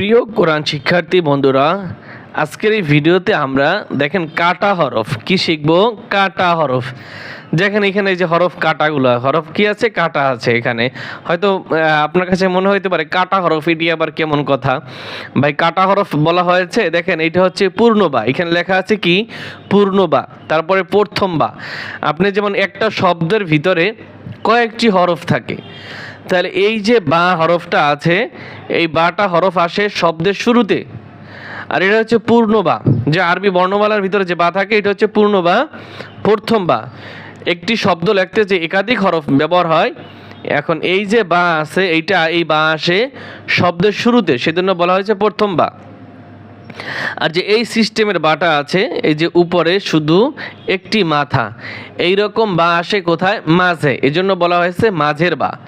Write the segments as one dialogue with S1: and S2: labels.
S1: প্রিয় কোরআন শিক্ষার্থী বন্ধুরা, আজকের এই ভিডিওতে আমরা দেখেন কাটা হরফ। কি শিখব? কাটা হরফ। দেখেন এখানে যে হরফ কাটাগুলো, হরফ কি আছে? কাটা আছে এখানে। হয়তো আপনার কাছে মনে হইতে পারে, কাটা হরফ, এটি আবার কেমন কথা? ভাই, কাটা হরফ বলা হয়েছে, দেখেন এটা হচ্ছে পূর্ণবা। এখানে লেখা আছে কি? পূর্ণবা। তারপরে প্রথম বা আপনি যেমন একটা শব্দের ভিতরে কয়েকটি হরফ থাকে তাহলে এই যে বা হরফটা আছে, এই বাটা হরফ আসে শব্দের শুরুতে। আর এটা হচ্ছে পূর্ণ বা। যে আরবি বর্ণমালার ভিতরে যে বা থাকে, এটা হচ্ছে পূর্ণ বা, প্রথম বা। একটি শব্দ লিখতে যে একাধিক হরফ ব্যবহার হয়, এখন এই যে বা আছে, এইটা, এই বা আসে শব্দের শুরুতে, সেজন্য বলা হয়েছে প্রথম বা। আর যে এই সিস্টেমের বাটা আছে, এই যে উপরে শুধু একটি মাথা এই রকম বা আসে কোথায়? মাঝে এই জন্য বলা হয়েছে মাঝের বা।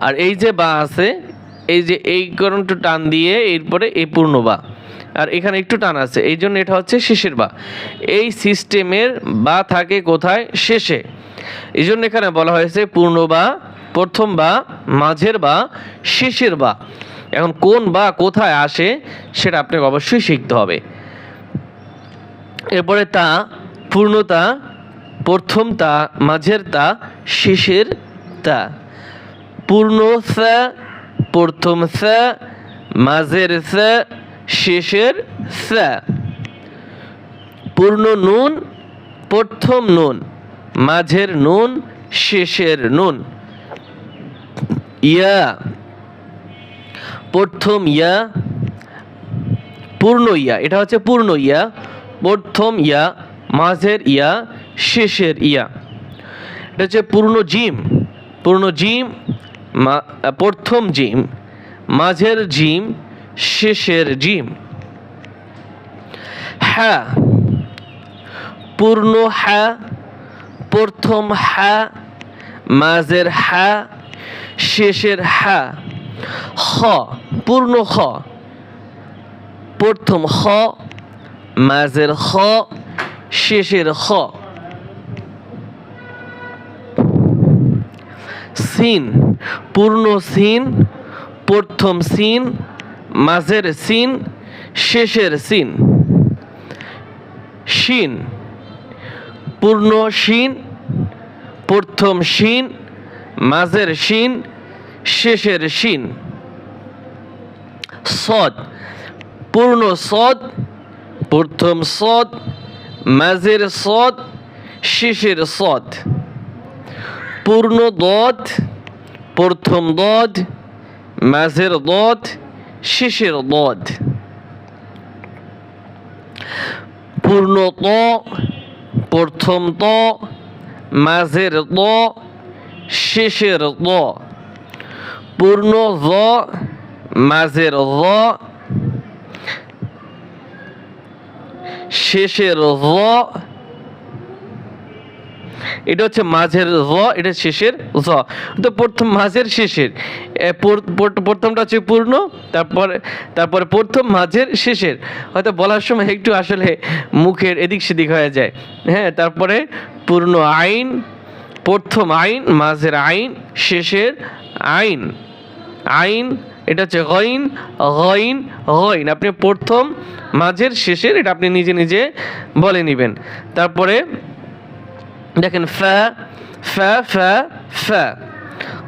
S1: আর এই যে বা আছে, এই যে এই করণটু টান দিয়ে এরপরে এই পূর্ণ বা। আর এখানে একটু টান আছে এই জন্য এটা হচ্ছে শেষের বা। এই সিস্টেমের বা থাকে কোথায়? শেষে। এই জন্য এখানে বলা হয়েছে পূর্ণ বা, প্রথম বা, মাঝের বা, শেষের বা। এখন কোন বা কোথায় আসে সেটা আপনাকে অবশ্যই শিখতে হবে। এরপরে তা পূর্ণতা প্রথম তা, মাঝের তা, শেষের তা। পূর্ণ সা, প্রথম সা, মাঝের সা, শেষের সা। পূর্ণ নুন, প্রথম নুন, মাঝের নুন, শেষের নুন। ইয়া। প্রথম ইয়া, পূর্ণ ইয়া, এটা হচ্ছে পূর্ণ ইয়া, প্রথম ইয়া, মাঝের ইয়া, শেষের ইয়া। এটা হচ্ছে পূর্ণ জিম পূর্ণ জিম প্রথম জিম, মাঝের জিম, শেষের জিম। হ্যাঁ পূর্ণ হ্যাঁ প্রথম হ্যাঁ মাঝের হ্যাঁ শেষের হ্যাঁ খ পূর্ণ খ প্রথম খ মাঝের খ শেষের খ সিন, পূর্ণ সিন, প্রথম সিন, মাঝের সিন, শেষের সিন। শিন, পূর্ণ শিন, প্রথম শিন, মাঝের শিন শেষের শিন। সদ, পূর্ণ সদ, প্রথম সদ, মাঝের সদ, শেষের সদ। পূর্ণ দদ, প্রথম দদ, মাঝের দদ, শেষের দদ। পূর্ণ ত, প্রথম ত, মাঝের ত, শেষের ত। পূর্ণ জ মাঝের জ শেষের জ এটা হচ্ছে মাঝের জ এটা শেষের জ তো প্রথম মাঝের শেষের প্রথমটা হচ্ছে পূর্ণ, তারপরে তারপরে প্রথম মাঝের শেষের হয়তো বলার সময় একটু আসলে মুখের এদিক সেদিক হয়ে যায়। হ্যাঁ তারপরে পূর্ণ আইন, প্রথম আইন মাঝের আইন শেষের আইন। আইন, এটা হচ্ছে গইন গইন গইন। আপনি প্রথম, মাঝের, শেষের, এটা আপনি নিজে নিজে বলে নেবেন। তারপরে দেখেন ফা ফা ফা ফা।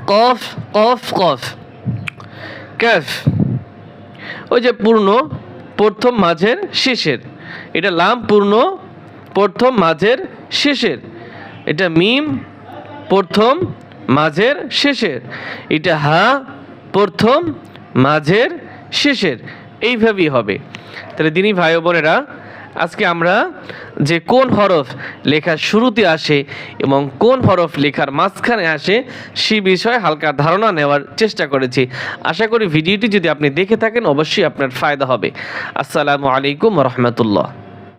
S1: কফ কফ কফ। ক্যাফ। ওই যে পূর্ণ, প্রথম, মাঝের, শেষের। এটা লাম, পূর্ণ, প্রথম, মাঝের, শেষের। এটা মিম, প্রথম, মাঝের, শেষের। এটা হা প্রথম, মাঝের, শেষের। এইভাবেই হবে। তাহলে দিনী ভাই বোনেরা, আজকে আমরা যে কোন হরফ লেখার শুরুতে আসে এবং কোন হরফ লেখার মাঝখানে আসে সেই বিষয়ে হালকা ধারণা নেওয়ার চেষ্টা করেছি। আশা করি ভিডিওটি যদি আপনি দেখে থাকেন, অবশ্যই আপনার ফায়দা হবে। আসসালামু আলাইকুম রহমতুল্লাহ।